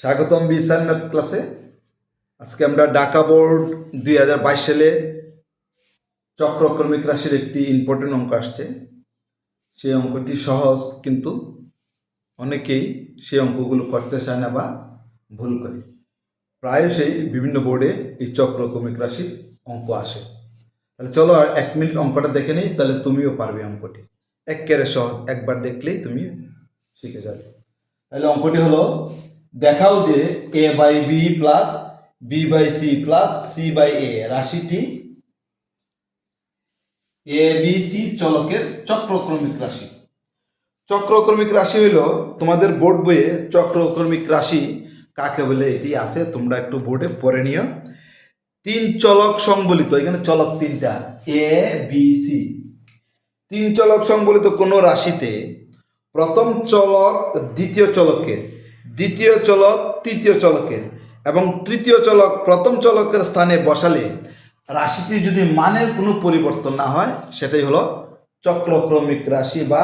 স্বাগতম বিসান ম্যাথ ক্লাসে। আজকে আমরা ঢাকা বোর্ড দুই হাজার বাইশ সালে চক্রক্রমিক রাশির একটি ইম্পর্টেন্ট অঙ্ক আসছে। সেই অঙ্কটি সহজ, কিন্তু অনেকেই সেই অঙ্কগুলো করতে চায় না বা ভুল করে। প্রায়শই বিভিন্ন বোর্ডে এই চক্রক্রমিক রাশির অঙ্ক আসে। তাহলে চলো আর এক মিনিট অঙ্কটা দেখে নিই, তাহলে তুমিও পারবে অঙ্কটি। একেবারে সহজ, একবার দেখলেই তুমি শিখে যাবে। তাহলে অঙ্কটি হলো দেখাও যে A by B plus B by C plus C by A রাশিটি এ বি সি চলকের চক্রক্রমিক রাশি। চক্রক্রমিক রাশি হইল তোমাদের বোর্ড বইয়ে চক্রক্রমিক রাশি কাকে বলে এটি আছে, তোমরা একটু বোর্ডে পড়ে নিও। তিন চলক সংবলিত, এখানে চলক তিনটা এ বি সি তিন চলক সংবলিত কোনো রাশিতে প্রথম চলক দ্বিতীয় চলকের দ্বিতীয় চলক, তৃতীয় চলকের এবং তৃতীয় চলক, প্রথম চলকের স্থানে বসালে রাশিটি যদি মানের কোনো পরিবর্তন না হয়, সেটাই হলো চক্রক্রমিক রাশি বা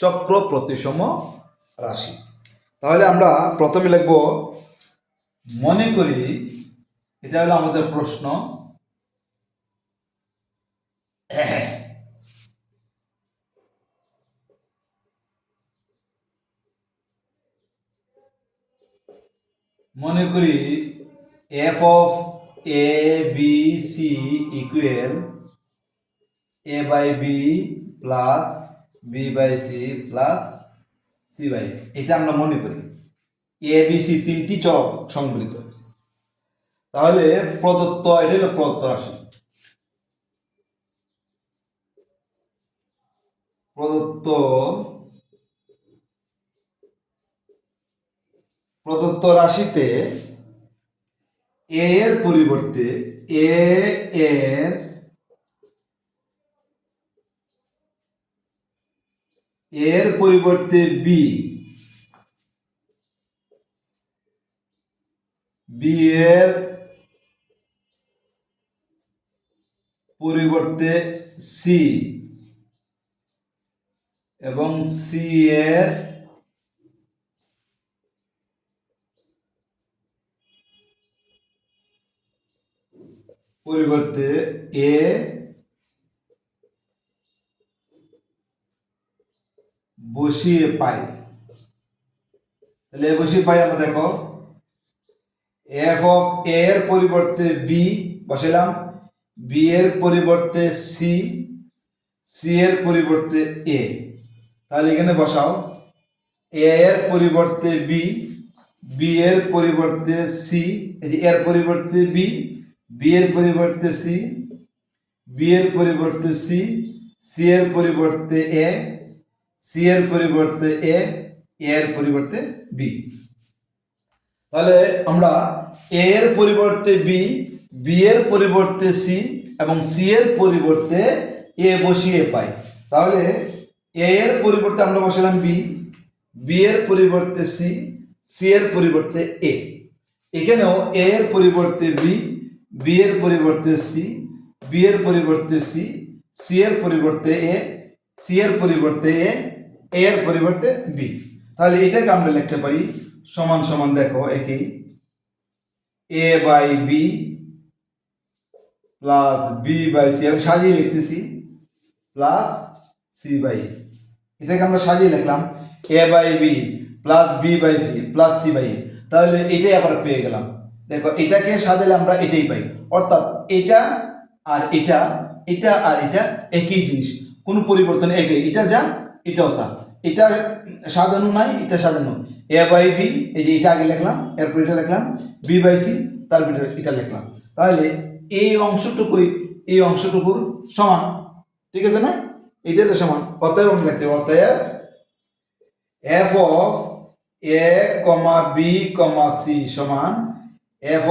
চক্র প্রতিসম রাশি। তাহলে আমরা প্রথমে লিখব, মনে করি, এটা হলো আমাদের প্রশ্ন। মনে করি F of A B C equal A by B plus B by C plus C by এটা আমরা মনে করি। এ বি সি তিনটি চক হয়েছে। তাহলে প্রদত্ত, এটা হলো প্রদত্ত রাশি। প্রদত্ত প্রদত্ত রাশিতে এর পরিবর্তে এ এর এর পরিবর্তে বি বি এর পরিবর্তে সি এবং সি এর পরিবর্তে এ বসিয়ে পাই। তাহলে এ বসিয়ে পাই আমরা দেখো এফ অফ এ এর পরিবর্তে বি বসাইলাম বি এর পরিবর্তে সি সি এর পরিবর্তে এ তাহলে এখানে বসাও এ এর পরিবর্তে বি বি এর পরিবর্তে সি এই যে এর পরিবর্তে বি বি এর পরিবর্তে সি বি এর পরিবর্তে সি সি এর পরিবর্তে এ সি এর পরিবর্তে এ এর পরিবর্তে বি তাহলে আমরা এ এর পরিবর্তে বি বি এর পরিবর্তে সি এবং সি এর পরিবর্তে এ বসিয়ে পাই তাহলে এ এর পরিবর্তে আমরা বসালাম বি বি এর পরিবর্তে সি সি এর পরিবর্তে এ এখানেও এ এর পরিবর্তে বি বি এর পরিবর্তে সি বি এর পরিবর্তে সি সি এর পরিবর্তে এ সি এর পরিবর্তে এ এ এর পরিবর্তে বি তাহলে এটাকে আমরা লিখতে পারি, সমান সমান দেখো একই। A by B plus B by C আমি সাজিয়ে লিখতেছি প্লাস সি বাই এটাকে আমরা সাজিয়ে লিখলাম A by B plus B by C plus C by তাহলে এটাই আবার পেয়ে গেলাম। দেখো, এটাকে সাজালে আমরা এটাই পাই। অর্থাৎ এটা আর এটা এটা আর এটা একই জিনিস। কোনো পরিবর্তন একই এটা যা, এটাও তা। এটা সাজানো নাই, এটা সাজানো। এ বাই বি, এই যে এটা আগে লিখলাম, এরপর এটা লিখলাম, বি বাই সি তারপর এটা- এটা লিখলাম। তাহলে এই অংশটুকুই, এই অংশটুকুর সমান। ঠিক আছে না? এটা সমান। অতএব আমরা লিখতে অতএব F of A comma B comma C সমান F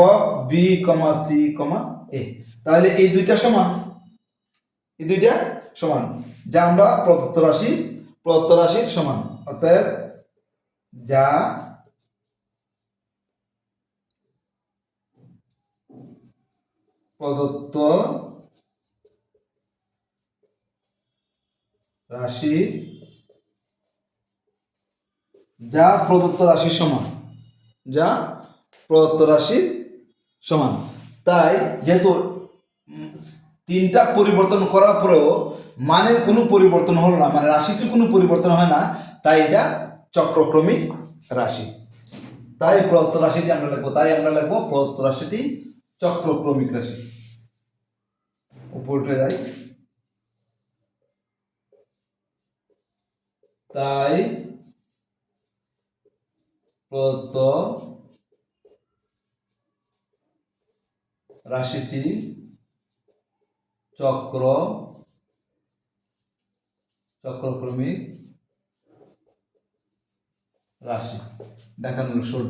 B, comma, C, comma, A. তাহলে এই দুইটা সমান? এই দুইটা সমান। যা আমরা প্রদত্ত রাশি, প্রদত্ত রাশির সমান। অতএব যা প্রদত্ত রাশি, যা প্রদত্ত রাশির সমান। যা প্রদত্ত রাশির সমান। তাই যেহেতু তিনটা পরিবর্তন করার পরেও মানের কোনো পরিবর্তন হলো না মানে রাশিটি কোনো পরিবর্তন হয় না, তাই এটা চক্রক্রমিক রাশি। তাই প্রদত্ত রাশিটি আমরা লিখব, তাই আমরা লিখব প্রদত্ত রাশিটি চক্রক্রমিক রাশি। উপর যাই। তাই প্রদত্ত রাশিটি চক্র চক্রক্রমিক রাশি। দেখানো শুরু।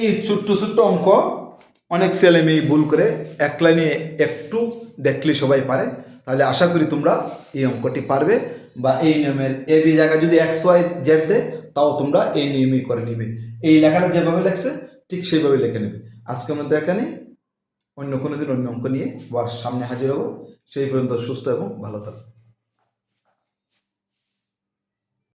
এই ছোট্ট ছোট্ট অঙ্ক, অনেক ছেলে মেয়ে ভুল করে এক লাইনে একটু দেখলে সবাই পারে। তাহলে আশা করি তোমরা এই অঙ্কটি পারবে বা এই নিয়মের এ, বি জায়গায় যদি এক্স, ওয়াই দেয়, তাও তোমরা এই নিয়মেই করে নেবে। এই লেখাটা যেভাবে লেখছে, ঠিক সেইভাবে লিখে নেবে। আজকের মধ্যে এখানে অন্য কোনো দিন অন্য অঙ্ক নিয়ে আবার সামনে হাজির হব। সেই পর্যন্ত সুস্থ এবং ভালো থাকো।